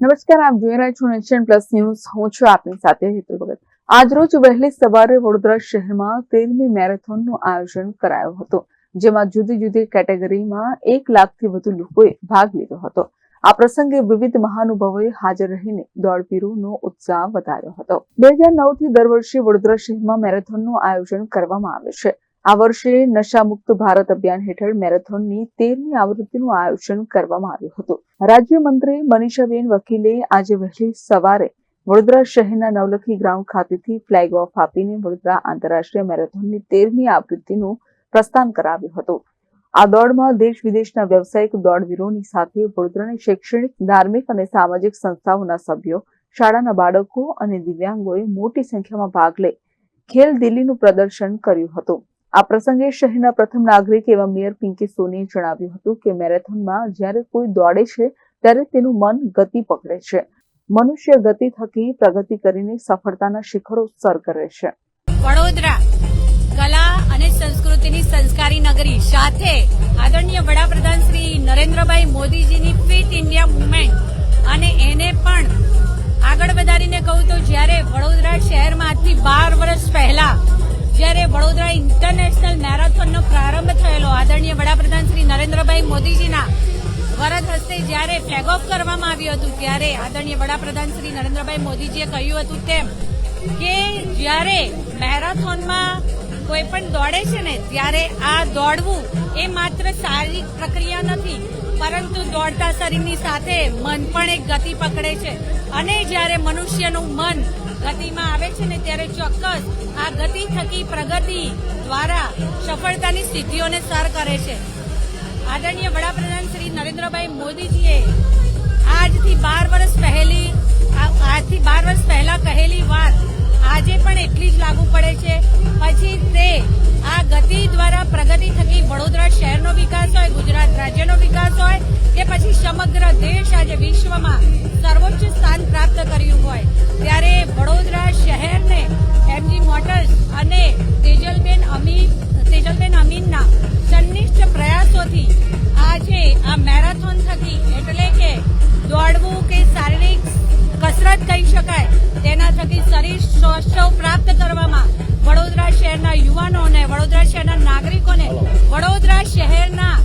નમસ્કાર, આપ જોઈ રહ્યા છો નેશન પ્લસ ન્યૂઝ. હું છું આપની સાથે હેતુ ભગત. આજરોજ વહેલી સવારે વડોદરા શહેરમાં તેરમી મેરેથોનનું આયોજન કરાયો હતો, જેમાં જુદી જુદી કેટેગરીમાં એક લાખથી વધુ લોકોએ ભાગ લીધો હતો. આ પ્રસંગે વિવિધ મહાનુભાવોએ હાજર રહીને દોડવીરોનો ઉત્સાહ વધાર્યો હતો. બે હજાર નવથી દર વર્ષે વડોદરા શહેરમાં મેરેથોનનું આયોજન કરવામાં આવે છે. આ વર્ષે નશામુક્ત ભારત અભિયાન હેઠળ મેરેથોનની તેરમી આવૃત્તિનું આયોજન કરવામાં આવ્યું હતું. રાજ્યમંત્રી મનીષાબેન વકીલે આજે વહેલી સવારે વડોદરા શહેરના નવલખી ગ્રાઉન્ડ ખાતેથી ફ્લેગ ઓફ આપીને વડોદરા આંતરરાષ્ટ્રીય મેરેથોનની તેરમી આવૃત્તિનું પ્રસ્થાન કરાવ્યું હતું. આ દોડમાં દેશ વિદેશના વ્યવસાયિક દોડવીરોની સાથે વડોદરાની શૈક્ષણિક, ધાર્મિક અને સામાજિક સંસ્થાઓના સભ્યો, શાળાના બાળકો અને દિવ્યાંગોએ મોટી સંખ્યામાં ભાગ લઈ ખેલ દિલ્હીનું પ્રદર્શન કર્યું હતું. આ પ્રસંગે શહેરના પ્રથમ નાગરિક એવા મેયર પિંકી સોનીએ જણાવ્યું હતું કે મેરેથોનમાં જ્યારે કોઈ દોડે છે, ત્યારે તેનું મન ગતિ પકડે છે. મનુષ્ય ગતિ થકી પ્રગતિ કરીને સફળતાના શિખરો સર કરે છે. વડોદરા કલા અને સંસ્કૃતિની સંસ્કારી નગરી સાથે આદરણીય વડાપ્રધાન શ્રી નરેન્દ્રભાઈ મોદીજીની ફિટ ઇન્ડિયા મુવમેન્ટ અને એને પણ આગળ વધારીને કહું તો જ્યારે વડોદરા શહેરમાં આજથી બાર વર્ષ પહેલા જ્યારે વડોદરા ઇન્ટરનેશનલ મેરાથોનનો પ્રારંભ થયેલો, આદરણીય વડાપ્રધાન શ્રી નરેન્દ્રભાઈ મોદીજીના વરદ હસ્તે જ્યારે ફ્લેગ ઓફ કરવામાં આવ્યું હતું, ત્યારે આદરણીય વડાપ્રધાન શ્રી નરેન્દ્રભાઈ મોદીજીએ કહ્યું હતું તેમ કે જ્યારે મેરાથોનમાં કોઈ પણ દોડે છે ને, ત્યારે આ દોડવું એ માત્ર શારીરિક પ્રક્રિયા નથી પરંતુ દોડતા શરીરની સાથે મન પણ એક ગતિ પકડે છે. અને જ્યારે મનુષ્યનું મન ગતિમાં આવે છે ને ત્યારે ચોક્કસ આ ગતિ થકી પ્રગતિ દ્વારા સફળતાની સિદ્ધિઓને સર કરે છે. આદરણીય વડાપ્રધાન શ્રી નરેન્દ્રભાઈ મોદીજીએ આજથી બાર વર્ષ પહેલી આજથી બાર વર્ષ પહેલા કહેલી વાત આજે પણ એટલી જ લાગુ પડે છે. પછી તે આ ગતિ દ્વારા પ્રગતિ થકી વડોદરા શહેરનો વિકાસ હોય, ગુજરાત રાજ્યનો વિકાસ હોય શરીર સ્વચ્છ પ્રાપ્ત કરવામાં વડોદરા શહેરના યુવાનોને વડોદરા શહેરના નાગરિકોને વડોદરા શહેરના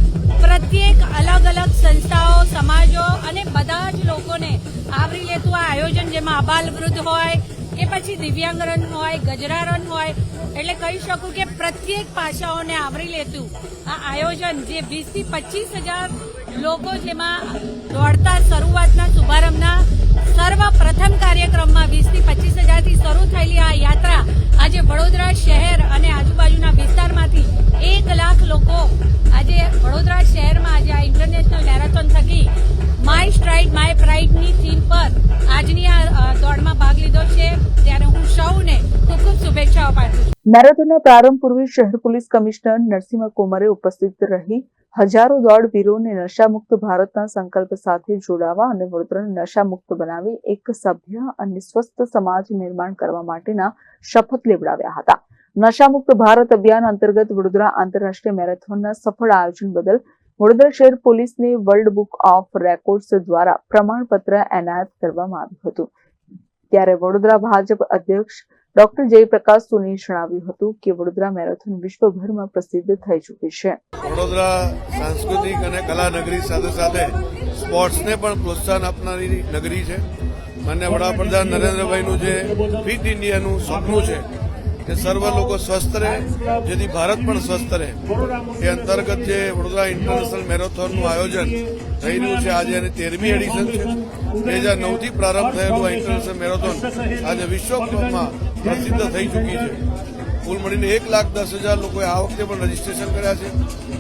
પ્રત્યેક અલગ અલગ સંસ્થાઓ સમાજો અને બધા જ લોકોને આવરી લેતું આ આયોજન જેમાં અબાલ વૃદ્ધ હોય કે પછી દિવ્યાંગ રન હોય ગજરા રન હોય એટલે કહી શકું કે પ્રત્યેક પાસાઓને આવરી લેતું આ આયોજન જે વીસથી પચીસ હજાર લોકો જેમાં દોડતા શરૂઆતના શુભારંભના સર્વ પ્રથમ કાર્યક્રમમાં વીસથી પચીસ હજારથી શરૂ થયેલી આ યાત્રા આજે વડોદરા શહેર અને આજુબાજુના વિસ્તારમાંથી એક લાખ લોકો આજે વડોદરા શહેરમાં આજે આ ઇન્ટરનેશનલ મેરેથોન થકી માય સ્ટ્રાઇડ માય પ્રાઇડની થીમ પર આજની આ દોડમાં ભાગ લીધો છે. ત્યારે હું સૌને શુભેચ્છાઓ પ્રારંભ પૂર્વે શહેર પોલીસ કમિશનર નરસિંહ કોમરે ઉપસ્થિત રહી હજારો દોડવીરોને નશામુક્ત ભારતના સંકલ્પ સાથે જોડાવા અને વડોદરાને નશામુક્ત બનાવી એક સભ્ય અને સ્વસ્થ સમાજ નિર્માણ કરવા માટેના શપથ લેવડાવ્યા હતા. નશામુક્ત ભારત અભિયાન અંતર્ગત વડોદરા આંતરરાષ્ટ્રીય મેરેથોનના સફળ આયોજન બદલ વડોદરા શહેર પોલીસને વર્લ્ડ બુક ઓફ રેકોર્ડ્સ દ્વારા પ્રમાણપત્ર એનાયત કરવામાં આવ્યું હતું. ત્યારે વડોદરા ભાજપ અધ્યક્ષ ડોક્ટર જયપ્રકાશ સોનીએ જણાવ્યું હતું કે વડોદરા મેરેથોન વિશ્વભરમાં પ્રસિદ્ધ થઈ ચૂકી છે. વડોદરા સાંસ્કૃતિક અને કલા નગરી સાથે સાથે સ્પોર્ટ્સને પણ પ્રોત્સાહન આપનારી નગરી છે. માન્ય વડાપ્રધાન નરેન્દ્રભાઈનું જે ફિટ ઇન્ડિયાનું સપનું છે કે સર્વ લોકો સ્વસ્થ રહે, જેથી ભારત પણ સ્વસ્થ રહે. એ અંતર્ગત જે વડોદરા ઇન્ટરનેશનલ મેરેથોનનું આયોજન થઈ રહ્યું છે, આજે એની તેરમી એડિશન છે. બે હજાર નવથી પ્રારંભ થયેલું આ ઇન્ટરનેશનલ મેરેથોન આજે વિશ્વમાં પ્રસિદ્ધ થઈ ચૂકી છે. કુલ મળીને એક લાખ દસ હજાર લોકોએ આ વખતે પણ રજીસ્ટ્રેશન કર્યા છે.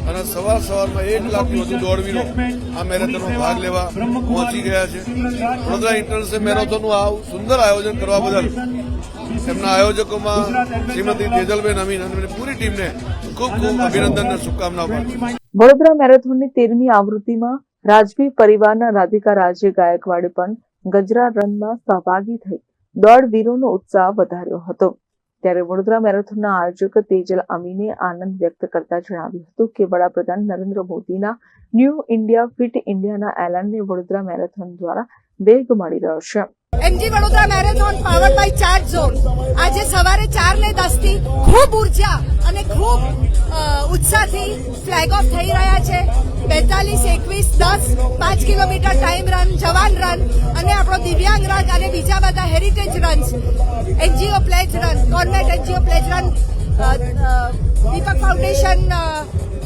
અને સવાર સવારમાં એક લાખથી વધુ દોડવીરો આ મેરેથોનમાં ભાગ લેવા પહોંચી ગયા છે. વડોદરા ઇન્ટરનેશનલ મેરેથોનનું આ સુંદર આયોજન કરવા બદલ એમના આયોજકોમાં શ્રીમતી તેજલબેન અમીન અને પૂરી ટીમને ખૂબ ખૂબ અભિનંદન અને શુભકામનાઓ વડોદરા મેરેથોનની તેરમી આવૃત્તિમાં રાજવી પરિવારના રાધિકા રાજે ગાયકવાડે પણ ગજરા રનમાં સહભાગી થઈ દોડ વીરોનો ઉત્સાહ વધાર્યો હતો. ત્યારે વડોદરા મેરેથોનના આયોજક તેજલ અમીને આનંદ વ્યક્ત કરતા જણાવ્યું હતું કે વડાપ્રધાન નરેન્દ્ર મોદીના ન્યૂ ઇન્ડિયા ફિટ ઇન્ડિયાના એલાનને વડોદરા મેરેથોન દ્વારા વેગ મળી રહ્યો છે. MG, Vadodara marathon power by charge zone આજે સવારે ચાર ને દસથી ખૂબ ઊર્જા અને ખૂબ ઉત્સાહથી ફ્લેગ ઓફ થઈ રહ્યા છે. બેતાલીસ, એકવીસ, દસ, પાંચ કિલોમીટર ટાઈમ રન જવાન રન અને આપણો દિવ્યાંગ રન અને બીજા બધા heritage runs pledge run government NGO pledge run Deepak foundation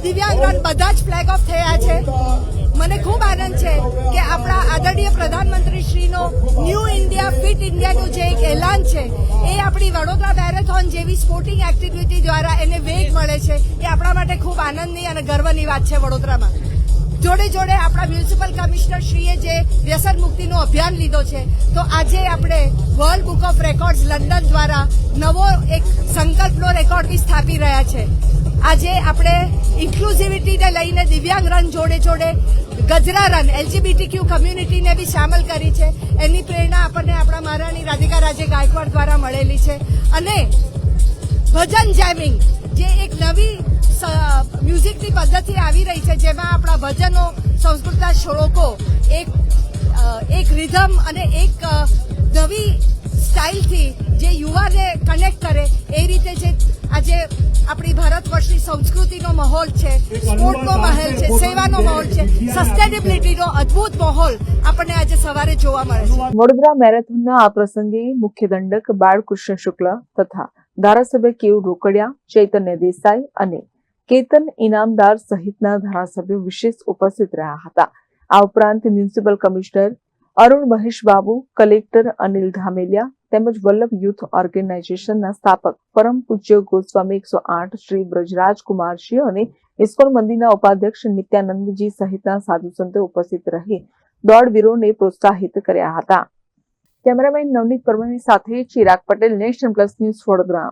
દિવ્યાંગ રન બધા જ ફ્લેગ ઓફ થયા છે. મને ખૂબ આનંદ છે કે આપણા આદરણીય પ્રધાનમંત્રી શ્રીનો ન્યૂ ઇન્ડિયા ફિટ ઇન્ડિયાનું જે એક એલાન છે, એ આપણી વડોદરા મેરેથોન જેવી સ્પોર્ટિંગ એક્ટિવિટી દ્વારા એને વેગ મળે છે, એ આપણા માટે ખૂબ આનંદની અને ગર્વની વાત છે વડોદરામાં. જોડે જોડે આપણા મ્યુનિસિપલ કમિશનર શ્રીએ જે વ્યસન મુક્તિનો અભિયાન લીધો છે, તો આજે આપણે world book of records London દ્વારા નવો એક સંકલ્પનો રેકોર્ડ બી સ્થાપી રહ્યા છે. આજે આપણે ઇન્ક્લુઝિવિટીને લઈને દિવ્યાંગ રન જોડે જોડે ગજરા રન એલજીબીટી ક્યુ કમ્યુનિટીને બી સામેલ કરી છે. એની પ્રેરણા આપણને આપણા મહારાણી રાધિકા રાજે ગાયકવાડ દ્વારા મળેલી છે. અને ભજન જેમિંગ જે એક નવી મ્યુઝિકની પદ્ધતિ આવી રહી છે જેમાં આપણા ભજનો, સંસ્કૃતના શ્લોકો એક એક રિધમ અને એક નવી સ્ટાઇલથી જે યુવાને કનેક્ટ કરે એ રીતે જે આજે આપણી ભારત વર્ષની સંસ્કૃતિનો માહોલ છે, સ્પોર્ટનો માહોલ છે, સેવાનો માહોલ છે, સસ્ટેનેબિલિટીનો અદ્ભુત માહોલ આપણને આજે સવારે જોવા મળે છે. વડોદરા મેરેથોનના આ પ્રસંગે મુખ્ય દંડક બાળકૃષ્ણ શુક્લ તથા ધારાસભ્ય કેવ રોકડિયા, ચૈતન્ય દેસાઈ અને કેતન ઇનામદાર સહિતના ધારાસભ્યો વિશેષ ઉપસ્થિત રહ્યા હતા. આ ઉપરાંત municipal commissioner Arun Mahesh Babu, collector Anil Dhameliya તેમજ વલ્લભ યુથ ઓર્ગેનાઇઝેશનના સ્થાપક પરમ પૂજ્ય ગોસ્વામી એકસો આઠ શ્રી બ્રજરાજ કુમારજી અને ઇસ્કોન મંદિરના ઉપાધ્યક્ષ નિત્યાનંદજી સહિતના સાધુ સંતો ઉપસ્થિત રહી દોડવીરોને પ્રોત્સાહિત કર્યા હતા. કેમેરામેન નવનીત પરમારની સાથે Chirag Patel nation plus news Vadodara.